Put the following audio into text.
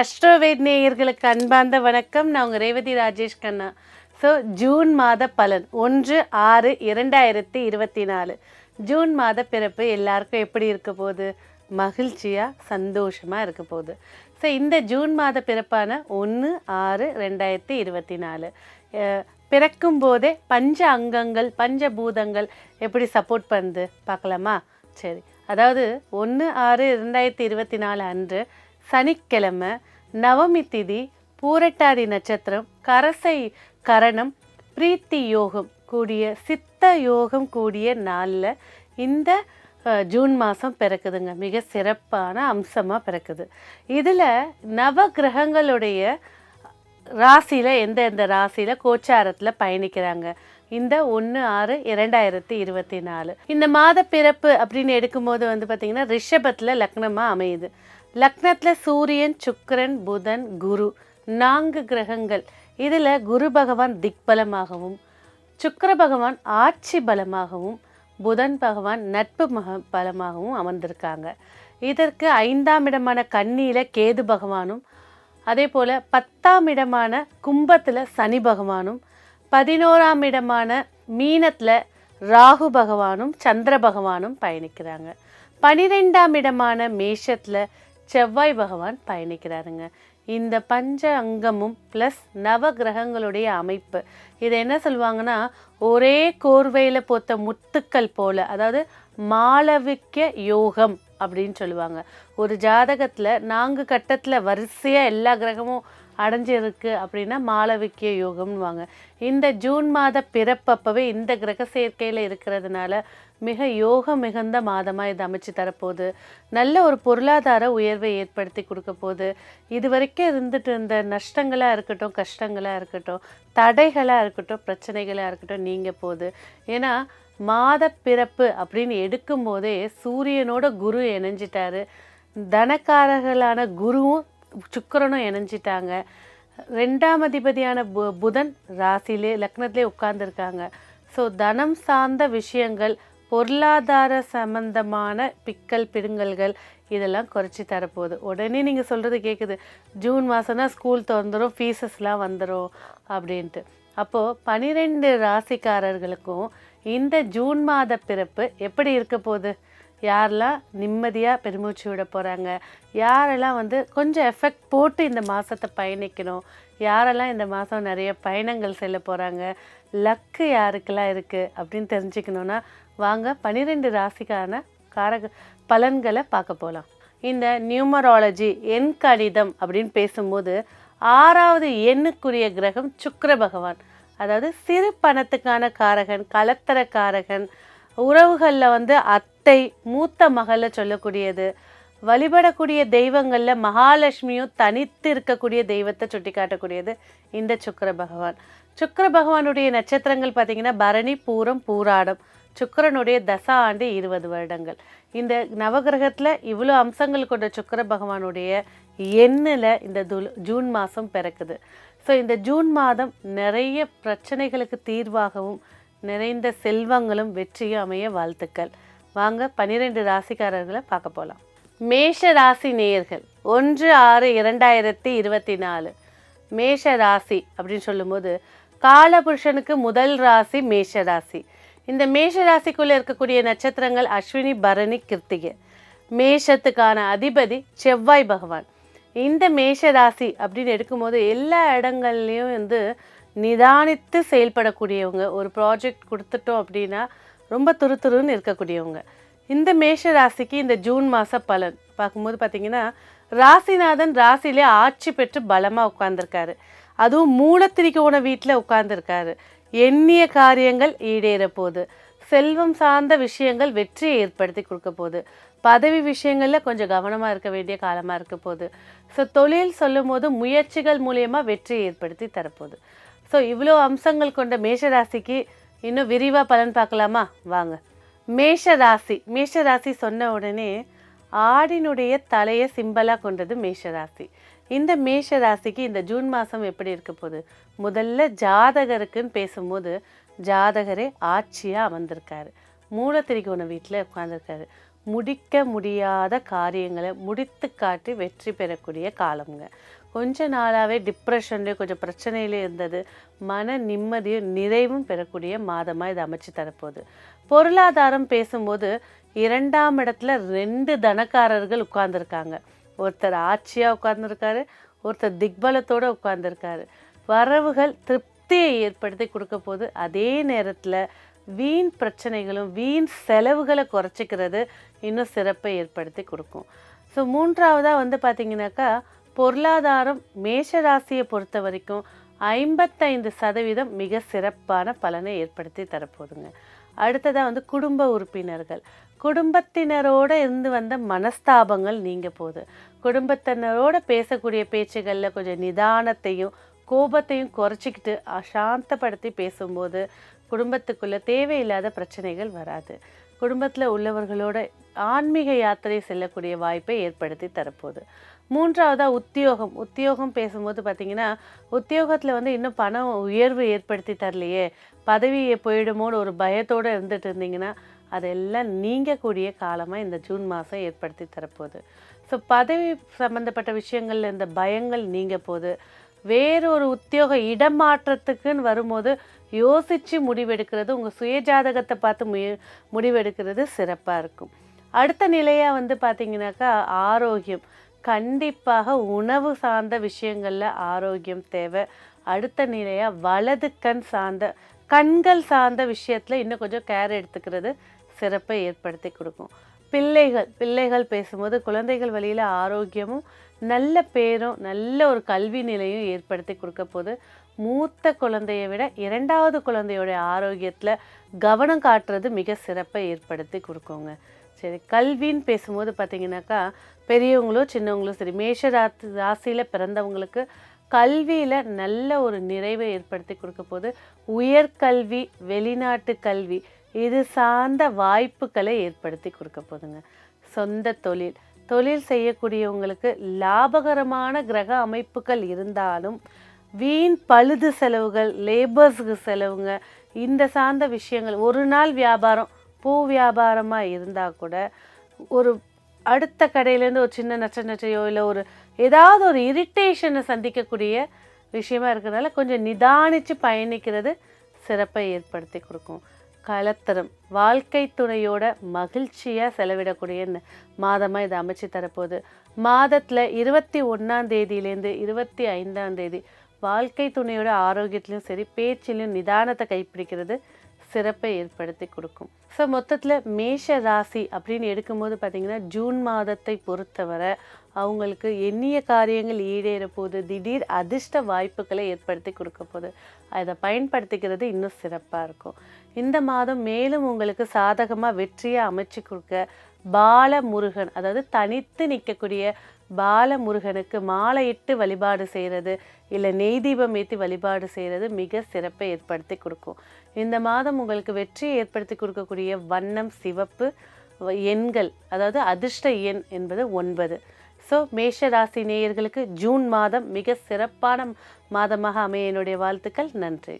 அஸ்ட்ரோவேத் நேயர்களுக்கு அன்பார்ந்த வணக்கம். நான் உங்கள் ரேவதி ராஜேஷ் கண்ணா. ஸோ ஜூன் மாத பலன் ஒன்று ஆறு இரண்டாயிரத்தி இருபத்தி நாலு. ஜூன் மாத பிறப்பு எல்லாருக்கும் எப்படி இருக்க போகுது? மகிழ்ச்சியாக சந்தோஷமாக இருக்க போகுது. ஸோ இந்த ஜூன் மாத பிறப்பான ஒன்று ஆறு ரெண்டாயிரத்தி இருபத்தி நாலு. பிறக்கும் போதே பஞ்ச அங்கங்கள் பஞ்ச பூதங்கள் எப்படி சப்போர்ட் பண்ணுது? பார்க்கலாமா? சரி. அதாவது ஒன்று ஆறு ரெண்டாயிரத்தி இருபத்தி நாலு அன்று சனிக்கிழமை நவமி திதி பூரட்டாதி நட்சத்திரம் கரசை கரணம் பிரீத்தி யோகம் கூடிய சித்த யோகம் கூடிய நாளில் இந்த ஜூன் மாதம் பிறக்குதுங்க. மிக சிறப்பான அம்சமாக பிறக்குது. இதில் நவ கிரகங்களுடைய ராசியில் எந்த எந்த ராசியில் கோச்சாரத்தில் பயணிக்கிறாங்க? இந்த ஒன்று ஆறு இரண்டாயிரத்தி இருபத்தி நாலு. இந்த மாத பிறப்பு அப்படின்னு எடுக்கும்போது வந்து பார்த்திங்கன்னா ரிஷபத்தில் லக்னமாக அமையுது. லக்னத்தில் சூரியன் சுக்கரன் புதன் குரு நான்கு கிரகங்கள். இதில் குரு பகவான் திக்பலமாகவும் சுக்கர பகவான் ஆட்சி பலமாகவும் புதன் பகவான் நட்பு மக பலமாகவும் அமர்ந்திருக்காங்க. இதற்கு ஐந்தாம் இடமான கன்னியில் கேது பகவானும் அதே போல் பத்தாம் இடமான கும்பத்தில் சனி பகவானும் பதினோராம் இடமான மீனத்தில் ராகு பகவானும் சந்திர பகவானும் பயணிக்கிறாங்க. பனிரெண்டாம் இடமான மேஷத்தில் செவ்வாய் பகவான் பயணிக்கிறாருங்க. இந்த பஞ்ச அங்கமும் ப்ளஸ் நவ கிரகங்களுடைய அமைப்பு. இதை என்ன சொல்லுவாங்கன்னா ஒரே கோர்வையில் போத்த முத்துக்கள் போல அதாவது மாளவிக்க யோகம் அப்படின்னு சொல்லுவாங்க. ஒரு ஜாதகத்தில் நான்கு கட்டத்தில் வரிசையாக எல்லா கிரகமும் அடைஞ்சிருக்கு அப்படின்னா மாளவிக்கிய யோகம்னுவாங்க. இந்த ஜூன் மாத பிறப்பப்பவே இந்த கிரக சேர்க்கையில் இருக்கிறதுனால மிக யோக மிகுந்த மாதமாக இது அமைச்சு தரப்போகுது. நல்ல ஒரு பொருளாதார உயர்வை ஏற்படுத்தி கொடுக்க போகுது. இது வரைக்கும் இருந்துட்டு இருந்த நஷ்டங்களாக இருக்கட்டும் கஷ்டங்களாக இருக்கட்டும் தடைகளாக இருக்கட்டும் பிரச்சனைகளாக இருக்கட்டும் நீங்கள் போகுது. ஏன்னா மாத பிறப்பு அப்படின்னு எடுக்கும்போதே சூரியனோட குரு இணைஞ்சிட்டாரு. தனக்காரர்களான குருவும் சுக்கரனும் இணைஞ்சிட்டாங்க. ரெண்டாம் அதிபதியான பு புதன் ராசிலே லக்னத்திலே உட்கார்ந்துருக்காங்க. ஸோ தனம் சார்ந்த விஷயங்கள் பொருளாதார சம்பந்தமான பிக்கல் பிடுங்கல்கள் இதெல்லாம் குறைச்சி தரப்போகுது. உடனே நீங்கள் சொல்கிறது கேட்குது ஜூன் மாதம்னா ஸ்கூல் திறந்துடும் ஃபீஸஸ்லாம் வந்துடும் அப்படின்ட்டு. அப்போது பனிரெண்டு ராசிக்காரர்களுக்கும் இந்த ஜூன் மாத பிறப்பு எப்படி இருக்க போகுது? யாரெல்லாம் நிம்மதியாக பெருமூச்சு விட போகிறாங்க யாரெல்லாம் வந்து கொஞ்சம் எஃபெக்ட் போட்டு இந்த மாதத்தை பயணிக்கணும்? யாரெல்லாம் இந்த மாதம் நிறைய பயணங்கள் செல்ல போகிறாங்க லக்கு யாருக்கெல்லாம் இருக்குது அப்படின்னு தெரிஞ்சுக்கணுன்னா வாங்க பன்னிரெண்டு ராசிக்கான காரக பலன்களை பார்க்க போகலாம் இந்த நியூமராலஜி எண் கணிதம் அப்படின்னு பேசும்போது ஆறாவது எண்ணுக்குரிய கிரகம் சுக்கர பகவான். அதாவது சிறு பணத்துக்கான காரகன் கலத்தர காரகன் உறவுகளில் வந்து அத்தை மூத்த மகளை சொல்லக்கூடியது. வழிபடக்கூடிய தெய்வங்களில் மகாலட்சுமியும் தனித்து இருக்கக்கூடிய தெய்வத்தை சுட்டி காட்டக்கூடியது இந்த சுக்கர பகவான். சுக்கிர பகவானுடைய நட்சத்திரங்கள் பார்த்திங்கன்னா பரணி பூரம் பூராடம். சுக்கிரனுடைய தசா ஆண்டு இருபது வருடங்கள். இந்த நவகிரகத்தில் இவ்வளோ அம்சங்கள் கொண்ட சுக்கிர பகவானுடைய எண்ணில் இந்த துல் ஜூன் மாதம் பிறக்குது. ஸோ இந்த ஜூன் மாதம் நிறைய பிரச்சனைகளுக்கு தீர்வாகவும் நிறைந்த செல்வங்களும் வெற்றியும் அமைய வாழ்த்துக்கள். வாங்க பன்னிரெண்டு ராசிக்காரர்களை பார்க்க போகலாம் மேஷ ராசி நேயர்கள் ஒன்று ஆறு இரண்டாயிரத்தி இருபத்தி நாலு. மேஷ ராசி அப்படின்னு சொல்லும்போது காலபுருஷனுக்கு முதல் ராசி மேஷ ராசி. இந்த மேஷ ராசிக்குள்ளே இருக்கக்கூடிய நட்சத்திரங்கள் அஸ்வினி பரணி கிருத்திகை. மேஷத்துக்கான அதிபதி செவ்வாய் பகவான். இந்த மேஷ ராசி அப்படின்னு எடுக்கும்போது எல்லா இடங்கள்லையும் வந்து நிதானித்து செயல்படக்கூடியவங்க ஒரு ப்ராஜெக்ட் கொடுத்துட்டோம் அப்படின்னா ரொம்ப துருதுருன்னு இருக்கக்கூடியவங்க. இந்த மேஷ ராசிக்கு இந்த ஜூன் மாத பலன். பார்க்கும்போது பார்த்தீங்கன்னா ராசிநாதன் ராசியிலே ஆட்சி பெற்று பலமாக உட்கார்ந்துருக்காரு. அதுவும் மூலத்திரிகோண வீட்டில் உட்கார்ந்துருக்காரு. எண்ணிய காரியங்கள் ஈடேற போகுது. செல்வம் சார்ந்த விஷயங்கள் வெற்றியை ஏற்படுத்தி கொடுக்க போகுது. பதவி விஷயங்களில் கொஞ்சம் கவனமாக இருக்க வேண்டிய காலமாக இருக்க போகுது. ஸோ தொழில் சொல்லும் போது முயற்சிகள் மூலயமா வெற்றியை ஏற்படுத்தி தரப்போகுது. ஸோ இவ்வளோ அம்சங்கள் கொண்ட மேஷ ராசிக்கு இன்னும் விரிவாக பலன் பார்க்கலாமா? வாங்க. மேஷ ராசி மேஷ ராசி சொன்ன உடனே ஆடினுடைய தலையை சிம்பலாக கொண்டது மேஷ ராசி இந்த மேஷ ராசிக்கு இந்த ஜூன் மாதம் எப்படி இருக்க போகுது? முதல்ல ஜாதகருக்குன்னு பேசும்போது ஜாதகரே ஆட்சியாக அமர்ந்திருக்காரு. மூலத்திரிகோண வீட்டில் உட்காந்துருக்காரு முடிக்க முடியாத காரியங்களை முடித்து காட்டி வெற்றி பெறக்கூடிய காலம்ங்க. கொஞ்ச நாளாகவே டிப்ரெஷன்லேயும் கொஞ்சம் பிரச்சனையிலே இருந்தது. மன நிம்மதியும் நிறைவும் பெறக்கூடிய மாதமாக இது அமைச்சு தரப்போகுது. பொருளாதாரம் பேசும்போது இரண்டாம் இடத்துல ரெண்டு தனக்காரர்கள் உட்கார்ந்துருக்காங்க. ஒருத்தர் ஆட்சியாக உட்கார்ந்துருக்காரு ஒருத்தர் திக்பலத்தோடு உட்கார்ந்துருக்காரு. வரவுகள் திருப்தியை ஏற்படுத்தி கொடுக்க போது அதே நேரத்தில் வீண் பிரச்சனைகளும் வீண் செலவுகளை குறைச்சிக்கிறது இன்னும் சிறப்பை ஏற்படுத்தி கொடுக்கும். ஸோ மூன்றாவதாக வந்து பார்த்திங்கனாக்கா பொருளாதாரம் மேஷ ராசியை பொறுத்த வரைக்கும் ஐம்பத்தைந்து சதவீதம் மிக சிறப்பான பலனை ஏற்படுத்தி தரப்போகுதுங்க. அடுத்ததாக வந்து குடும்ப உறுப்பினர்கள். குடும்பத்தினரோடு இருந்து வந்த மனஸ்தாபங்கள் நீங்க போகுது. குடும்பத்தினரோட பேசக்கூடிய பேச்சுகளில் கொஞ்சம் நிதானத்தையும் கோபத்தையும் குறைச்சிக்கிட்டு அசாந்தப்படுத்தி பேசும்போது குடும்பத்துக்குள்ளே தேவையில்லாத பிரச்சனைகள் வராது. குடும்பத்தில் உள்ளவர்களோட ஆன்மீக யாத்திரை செல்லக்கூடிய வாய்ப்பை ஏற்படுத்தி தரப்போகுது. மூன்றாவதாக உத்தியோகம். உத்தியோகம் பேசும்போது பார்த்திங்கன்னா உத்தியோகத்தில் வந்து இன்னும் பணம் உயர்வு ஏற்படுத்தி தரலையே. பதவியை போயிடுமோன்னு ஒரு பயத்தோடு இருந்துட்டு இருந்தீங்கன்னா அதெல்லாம் நீங்கக்கூடிய காலமாக இந்த ஜூன் மாதம் ஏற்படுத்தி தரப்போகுது. ஸோ பதவி சம்மந்தப்பட்ட விஷயங்களில் இந்த பயங்கள் நீங்க போகுது. வேறொரு உத்தியோக இடமாற்றத்துக்குன்னு வரும்போது யோசித்து முடிவெடுக்கிறது உங்கள் சுயஜாதகத்தை பார்த்து முய முடிவெடுக்கிறது சிறப்பாக இருக்கும். அடுத்த நிலையாக வந்து பார்த்திங்கனாக்கா ஆரோக்கியம். கண்டிப்பாக உணவு சார்ந்த விஷயங்களில் ஆரோக்கியம் தேவை. அடுத்த நிலையாக வலது கண் சார்ந்த கண்கள் சார்ந்த விஷயத்தில் இன்னும் கொஞ்சம் கேர் எடுத்துக்கிறது சிறப்பை ஏற்படுத்தி கொடுக்கும். பிள்ளைகள் பிள்ளைகள் பேசும்போது குழந்தைகள் வழியில் ஆரோக்கியமும் நல்ல பேரும் நல்ல ஒரு கல்வி நிலையும் ஏற்படுத்தி கொடுக்க போது மூத்த குழந்தையை விட இரண்டாவது குழந்தையோடைய ஆரோக்கியத்தில் கவனம் காட்டுறது மிக சிறப்பை ஏற்படுத்தி கொடுக்குங்க. சரி கல்வின்னு பேசும்போது பார்த்திங்கனாக்கா பெரியவங்களும் சின்னவங்களும் சரி மேஷ ராசி ராசியில் பிறந்தவங்களுக்கு கல்வியில் நல்ல ஒரு நிறைவை ஏற்படுத்தி கொடுக்க போது உயர்கல்வி வெளிநாட்டு கல்வி இது சார்ந்த வாய்ப்புகளை ஏற்படுத்தி கொடுக்க போதுங்க. சொந்த தொழில். தொழில் செய்யக்கூடியவங்களுக்கு லாபகரமான கிரக அமைப்புகள் இருந்தாலும் வீண் பழுது செலவுகள் லேபர்ஸுக்கு செலவுங்க இந்த சார்ந்த விஷயங்கள் ஒரு நாள் வியாபாரம் பூ வியாபாரமாக இருந்தால் கூட ஒரு அடுத்த கடையிலேருந்து ஒரு சின்ன நச்ச நச்சையோ இல்லை ஒரு ஏதாவது ஒரு இரிட்டேஷனை சந்திக்கக்கூடிய விஷயமா இருக்கிறதுனால கொஞ்சம் நிதானித்து பயணிக்கிறது சிறப்பை ஏற்படுத்தி கொடுக்கும். கலத்தரம். வாழ்க்கை துணையோட மகிழ்ச்சியாக செலவிடக்கூடிய மாதமாக இதை அமைச்சு தரப்போகுது. மாதத்தில் இருபத்தி ஒன்றாம் தேதியிலேருந்து இருபத்தி ஐந்தாம் தேதி வாழ்க்கை துணையோட ஆரோக்கியத்திலையும் சரி பேச்சிலையும் நிதானத்தை கைப்பிடிக்கிறது சிறப்பை ஏற்படுத்தி கொடுக்கும். ஸோ மொத்தத்தில் மேஷ ராசி அப்படின்னு எடுக்கும்போது பார்த்திங்கன்னா ஜூன் மாதத்தை பொறுத்தவரை அவங்களுக்கு எண்ணிய காரியங்கள் ஈடேற போது திடீர் அதிர்ஷ்ட வாய்ப்புகளை ஏற்படுத்தி கொடுக்க போகுது. அதை பயன்படுத்திக்கிறது இன்னும் சிறப்பாக இருக்கும். இந்த மாதம் மேலும் உங்களுக்கு சாதகமாக வெற்றியை அமைச்சு கொடுக்க பாலமுருகன் அதாவது தனித்து நிற்கக்கூடிய பாலமுருகனுக்கு மாலையிட்டு வழிபாடு செய்கிறது இல்லை நெய் தீபம் ஏற்றி வழிபாடு செய்கிறது மிக சிறப்பை ஏற்படுத்தி கொடுக்கும். இந்த மாதம் உங்களுக்கு வெற்றியை ஏற்படுத்தி கொடுக்கக்கூடிய வண்ணம் சிவப்பு எண்கள் அதாவது அதிர்ஷ்ட எண் என்பது ஒன்பது. ஸோ மேஷ ராசி நேயர்களுக்கு ஜூன் மாதம் மிக சிறப்பான மாதமாக அமைய என்னுடைய வாழ்த்துக்கள். நன்றி.